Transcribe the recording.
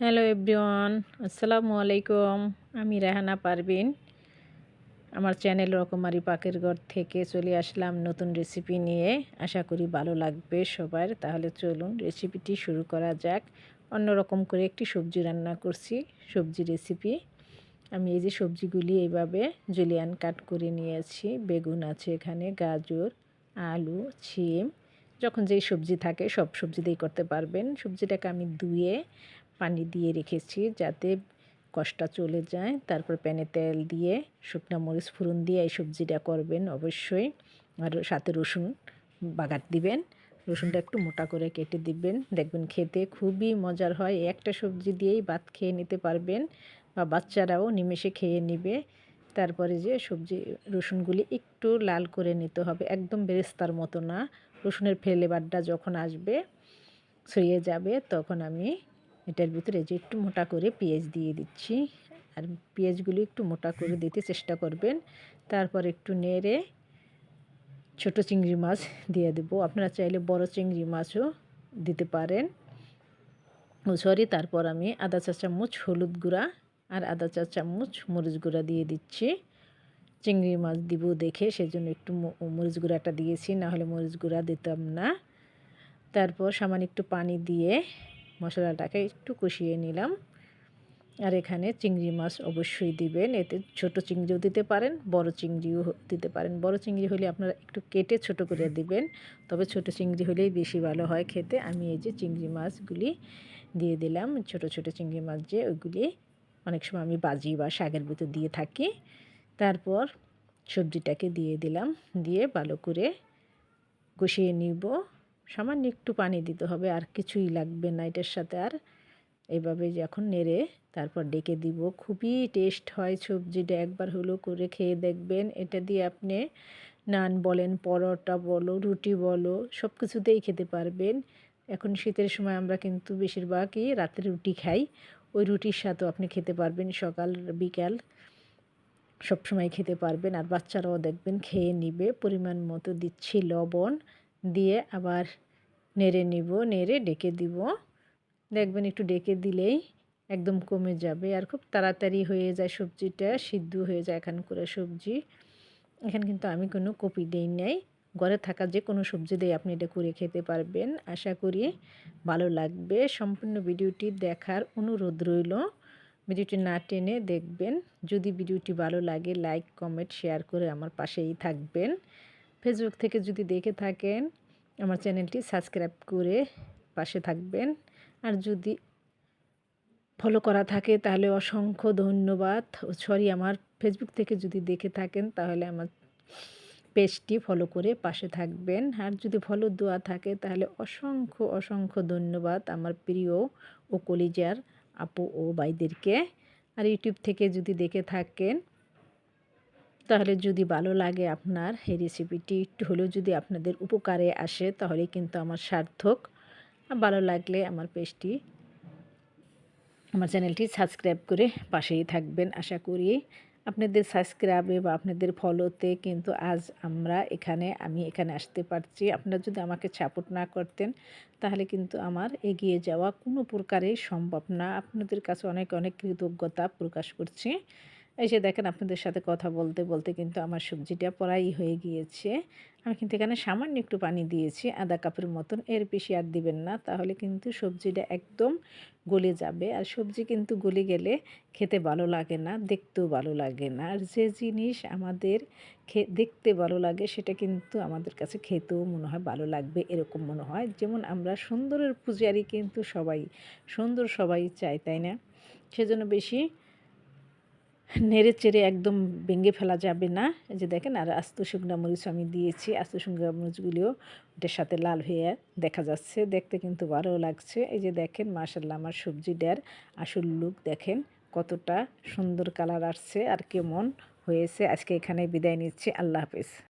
Hello everyone, আসসালামু আলাইকুম। আমি রেহানা পারবিন আমার চ্যানেল রকমারি পাকের ঘর থেকে চলে আসলাম নতুন রেসিপি নিয়ে। আশা করি ভালো লাগবে সবার। তাহলে চলুন রেসিপিটি শুরু করা যাক। অন্যরকম করে একটি সবজি রান্না করছি, সবজি রেসিপি। আমি এই যে সবজিগুলি এইভাবে জুলিয়ান কাট করে নিয়েছি। বেগুন আছে এখানে, গাজর, আলু, ছিম। যখন যেই সবজি থাকে সব সবজি দিয়েই করতে পারবেন। সবজিটাকে আমি ধুয়ে পানি দিয়ে রেখেছি যাতে কষটা চলে যায়। তারপর প্যানে তেল দিয়ে শুকনো মরিচ ফুরন দিয়ে এই সবজিটা করবেন অবশ্যই। আর সাথে রসুন বাগার দিবেন। রসুনটা একটু মোটা করে কেটে দিবেন। দেখবেন খেতে খুবই মজার হয়। একটা সবজি দিয়েই ভাত খেয়ে নিতে পারবেন বা বাচ্চারাও নিমেষে খেয়ে নিবে। তারপরে যে সবজি রসুনগুলি একটু লাল করে নিতে হবে। একদম বেরেস্তার মতো না। রসুনের ফ্লেভারটা যখন আসবে, ছড়িয়ে যাবে, তখন আমি এটার ভিতরে যে একটু মোটা করে পেঁয়াজ দিয়ে দিচ্ছি। আর পেঁয়াজগুলো একটু মোটা করে দিতে চেষ্টা করবেন। তারপর একটু নেড়ে ছোট চিংড়ি মাছ দিয়ে দেব। আপনারা চাইলে বড় চিংড়ি মাছও দিতে পারেন। সরি, তারপর আমি আদা চা চামচ, হলুদ গুঁড়া আর আদা চা চামচ মরিচ গুঁড়া দিয়ে দিচ্ছি। চিংড়ি মাছ দিব দেখে, সেজন্য একটু মরিচ গুঁড়াটা দিয়েছি, না হলে মরিচ গুঁড়া দিতাম না। তারপর সামান্য একটু পানি দিয়ে মশলাটাকে একটু কষিয়ে নিলাম। আর এখানে চিংড়ি মাছ অবশ্যই দিবেন। এতে ছোট চিংড়িও দিতে পারেন, বড় চিংড়িও দিতে পারেন। বড় চিংড়ি হলে আপনারা একটু কেটে ছোট করে দিবেন। তবে ছোট চিংড়ি হলেই বেশি ভালো হয় খেতে। আমি এই যে চিংড়ি মাছগুলি দিয়ে দিলাম। ছোট ছোট চিংড়ি মাছ যে ওইগুলি অনেক সময় আমি বাজি বা শাকের ভিতর দিয়ে থাকি। তারপর সবজিটাকে দিয়ে দিলাম। দিয়ে ভালো করে কষিয়ে নিব। সামান্য একটু পানি দিতে হবে, আর কিছুই লাগবে না এটার সাথে। আর এইভাবে যখন নেড়ে তারপর ডেকে দিব। খুবই টেস্ট হয় সবজিটা, একবার হলো করে খেয়ে দেখবেন। এটা দিয়ে আপনি নান বলেন, পরোটা বলো, রুটি বলো সব কিছুতেই খেতে পারবেন। এখন শীতের সময় আমরা কিন্তু বেশিরভাগই রাতে রুটি খাই। ওই রুটির সাথেও আপনি খেতে পারবেন, সকাল, বিকাল সবসময় খেতে পারবেন। আর বাচ্চারাও দেখবেন খেয়ে নিবে। পরিমাণ মতো দিচ্ছি লবণ। দিয়ে আবার নেড়ে নিব, নেড়ে ডেকে দিব। দেখবেন একটু ডেকে দিলেই একদম কমে যাবে আর খুব তাড়াতাড়ি হয়ে যায় সবজিটা, সিদ্ধ হয়ে যায় এখান করে সবজি। এখানে কিন্তু আমি কোনো কপি দিই নাই। ঘরে থাকা যে কোনো সবজি দিয়ে আপনি এটা করে খেতে পারবেন। আশা করি ভালো লাগবে। সম্পূর্ণ ভিডিওটি দেখার অনুরোধ রইল। ভিডিওটি না টেনে দেখবেন। যদি ভিডিওটি ভালো লাগে, লাইক, কমেন্ট, শেয়ার করে আমার পাশেই থাকবেন। ফেসবুক থেকে যদি দেখে থাকেন, আমার চ্যানেলটি সাবস্ক্রাইব করে পাশে থাকবেন। আর যদি ফলো করা থাকে, তাহলে অসংখ্য ধন্যবাদ। সরি আমার ফেসবুক থেকে যদি দেখে থাকেন, তাহলে আমার পেজটি ফলো করে পাশে থাকবেন। আর যদি ফলো দেওয়া থাকে, তাহলে অসংখ্য অসংখ্য ধন্যবাদ আমার প্রিয় ও কলিজার আপু ও ভাইদেরকে। আর ইউটিউব থেকে যদি দেখে থাকেন তাহলে যদি ভালো লাগে আপনার এই রেসিপিটি একটু হলেও যদি আপনাদের উপকারে আসে, তাহলে কিন্তু আমার সার্থক। ভালো লাগলে আমার পেজটি, আমার চ্যানেলটি সাবস্ক্রাইব করে পাশেই থাকবেন। আশা করি আপনাদের সাবস্ক্রাইবে বা আপনাদের ফলোতে কিন্তু আজ আমরা এখানে, আমি এখানে আসতে পারছি। আপনারা যদি আমাকে সাপোর্ট না করতেন, তাহলে কিন্তু আমার এগিয়ে যাওয়া কোনো প্রকারেই সম্ভব না। আপনাদের কাছে অনেক অনেক কৃতজ্ঞতা প্রকাশ করছি। এই যে দেখেন আপনাদের সাথে কথা বলতে বলতে কিন্তু আমার সবজিটা পড়াই হয়ে গিয়েছে। আমি কিন্তু এখানে সামান্য একটু পানি দিয়েছি, আধা কাপের মতন। এর বেশি আর দিবেন না, তাহলে কিন্তু সবজিটা একদম গলে যাবে। আর সবজি কিন্তু গলে গেলে খেতে ভালো লাগে না, দেখতেও ভালো লাগে না। আর যে জিনিস আমাদের দেখতে ভালো লাগে, সেটা কিন্তু আমাদের কাছে খেতেও মনে হয় ভালো লাগবে, এরকম মনে হয়। যেমন আমরা সুন্দরের পূজারি কিন্তু সবাই, সুন্দর সবাই চাই, তাই না? সেজন্য বেশি নেড়ে চেড়ে একদম ভেঙে ফেলা যাবে না। এই যে দেখেন, আর আস্ত শুকনা মরিচ আমি দিয়েছি। আস্ত শুকনা মরিচগুলিও ওটার সাথে লাল হয়ে দেখা যাচ্ছে। দেখতে কিন্তু ভালো লাগছে। এই যে দেখেন মাসাল্লাহ আমার সবজি সবজিটার আসল লুক দেখেন, কতটা সুন্দর কালার আসছে আর কেমন হয়েছে। আজকে এখানে বিদায় নিচ্ছি। আল্লাহ হাফিজ।